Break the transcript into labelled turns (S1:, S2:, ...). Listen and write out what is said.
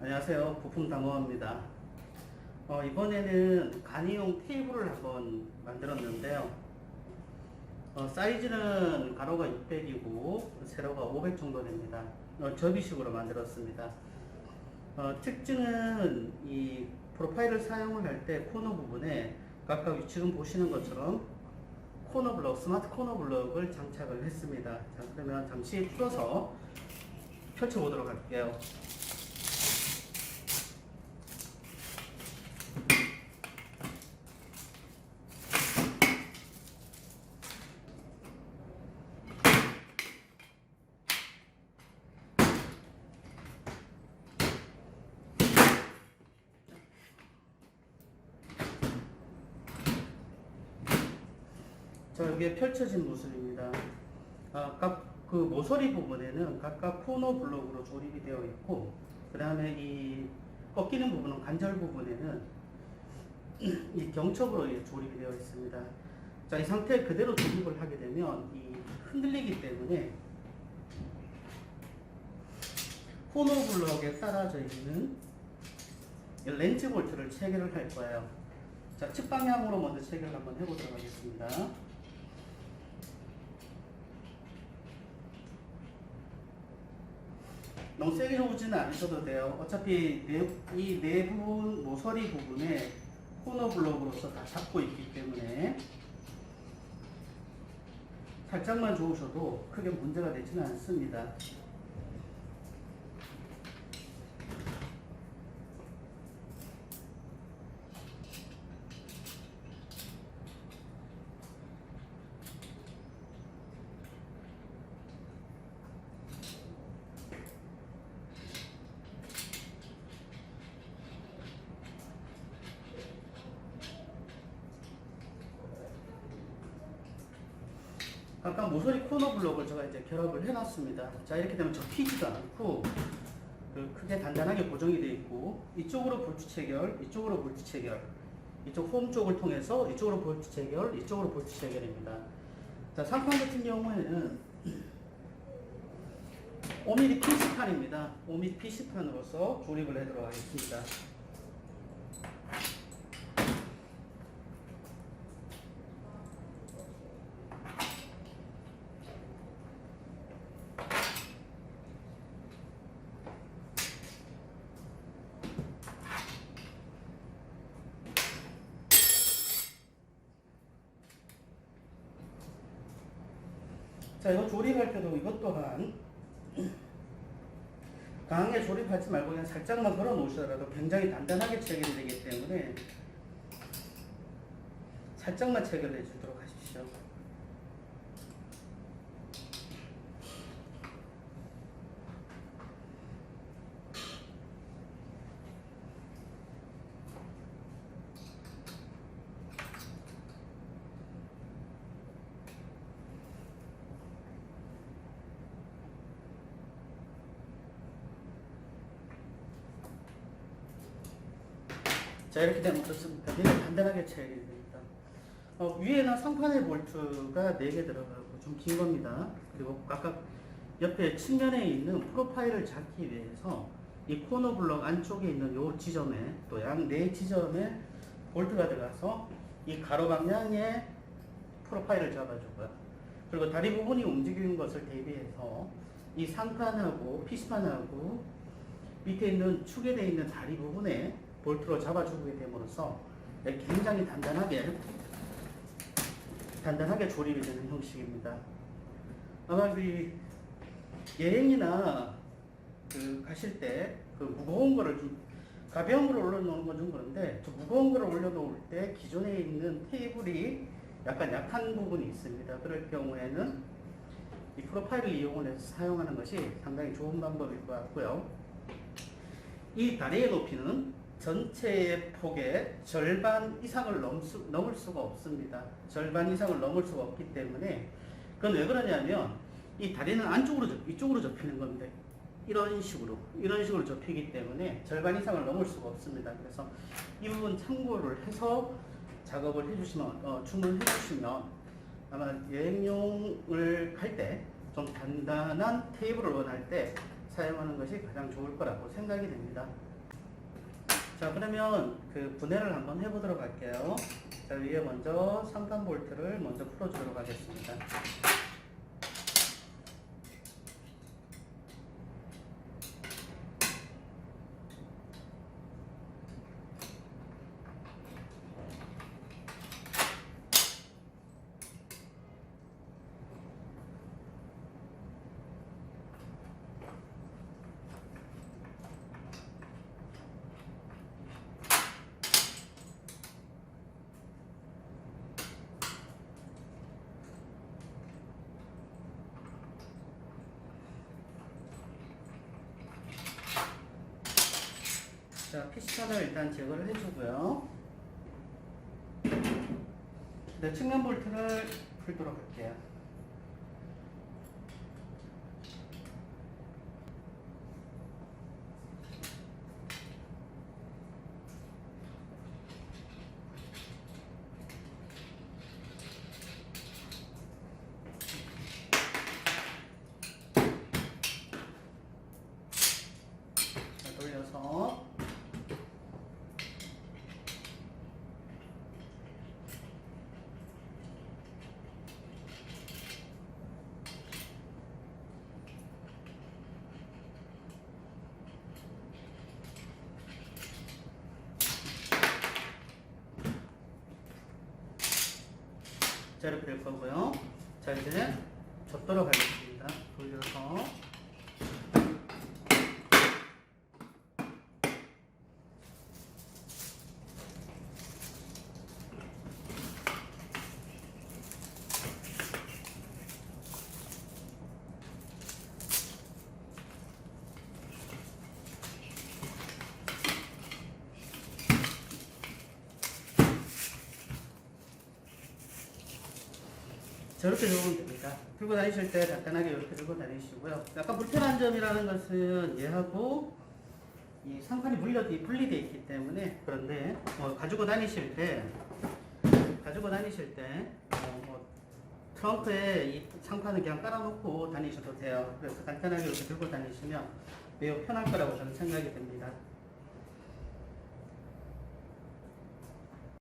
S1: 안녕하세요. 부품담원입니다. 어, 이번에는 간이용 테이블을 한번 만들었는데요. 어, 사이즈는 가로가 600이고 세로가 500 정도 됩니다. 어, 접이식으로 만들었습니다. 어, 특징은 이 프로파일을 사용을 할 때 코너 부분에 각각 지금 보시는 것처럼 코너 블럭, 스마트 코너 블럭을 장착을 했습니다. 자, 그러면 잠시 풀어서 펼쳐보도록 할게요. 자, 여기에 펼쳐진 모습입니다. 아, 각그 모서리 부분에는 각각 코너 블록으로 조립이 되어 있고, 그 다음에 이 꺾이는 부분은 관절 부분에는 이 경첩으로 조립이 되어 있습니다. 자, 이 상태 그대로 조립을 하게 되면 이 흔들리기 때문에 코너 블록에 따라져 있는 이 렌즈 볼트를 체결을 할 거예요. 자, 측방향으로 먼저 체결을 한번 해보도록 하겠습니다. 너무 세게 오지는 않으셔도 돼요. 어차피 내, 이 내부 모서리 부분에 코너 블록으로서 다 잡고 있기 때문에 살짝만 좋으셔도 크게 문제가 되지는 않습니다. 아까 모서리 코너 블록을 제가 이제 결합을 해놨습니다. 자 이렇게 되면 접히지도 않고 그 크게 단단하게 고정이 되어 있고 이쪽으로 볼트 체결, 이쪽으로 볼트 체결, 이쪽 홈 쪽을 통해서 이쪽으로 볼트 체결, 이쪽으로 볼트 체결입니다. 자 상판 같은 경우에는 5mm PC판입니다. 5mm PC판으로서 조립을 해도록 하겠습니다. 자, 이거 조립할 때도 이것 또한 강하게 조립하지 말고 그냥 살짝만 걸어 놓으시더라도 굉장히 단단하게 체결이 되기 때문에 살짝만 체결해 주도록 하십시오. 자 이렇게 되면 어떻습니까? 굉장히 단단하게 체결이 됩니다. 어, 위에는 상판의 볼트가 4개 들어가고 좀 긴 겁니다. 그리고 각각 옆에 측면에 있는 프로파일을 잡기 위해서 이 코너 블럭 안쪽에 있는 요 지점에 또 양 네 지점에 볼트가 들어가서 이 가로 방향의 프로파일을 잡아주고요. 그리고 다리 부분이 움직이는 것을 대비해서 이 상판하고 PC판하고 밑에 있는 축에 되어 있는 다리 부분에 볼트로 잡아주게 됨으로써 굉장히 단단하게 단단하게 조립이 되는 형식입니다. 아마 그 여행이나 그 가실 때 그 무거운 거를 좀 가벼운 거를 올려놓는 건 좀 그런데 저 무거운 거를 올려놓을 때 기존에 있는 테이블이 약간 약한 부분이 있습니다. 그럴 경우에는 이 프로파일을 이용을 해서 사용하는 것이 상당히 좋은 방법일 것 같고요. 이 다리의 높이는 전체의 폭의 절반 이상을 넘 수, 넘을 수가 없습니다. 절반 이상을 넘을 수가 없기 때문에 그건 왜 그러냐면 이 다리는 안쪽으로 접, 이쪽으로 접히는 겁니다. 이런 식으로 이런 식으로 접히기 때문에 절반 이상을 넘을 수가 없습니다. 그래서 이 부분 참고를 해서 작업을 해주시면 어, 주문해 주시면 아마 여행용을 갈때좀 단단한 테이블을 원할 때 사용하는 것이 가장 좋을 거라고 생각이 됩니다. 자 그러면 그 분해를 한번 해보도록 할게요. 자 위에 먼저 3단 볼트를 먼저 풀어주도록 하겠습니다. 자 피스톤을 일단 제거를 해주고요. 네, 측면 볼트를 풀도록 할게요. 자, 돌려서 자 이렇게 될 거고요. 자 이제 젖도록 하겠습니다. 돌려서 저렇게 들고 됩니다. 들고 다니실 때 간단하게 이렇게 들고 다니시고요. 약간 불편한 점이라는 것은 얘하고 이 상판이 물려 분리되어 있기 때문에 그런데 뭐 가지고 다니실 때 가지고 다니실 때 어, 뭐 트렁크에 이 상판을 그냥 깔아놓고 다니셔도 돼요. 그래서 간단하게 이렇게 들고 다니시면 매우 편할 거라고 저는 생각이 됩니다.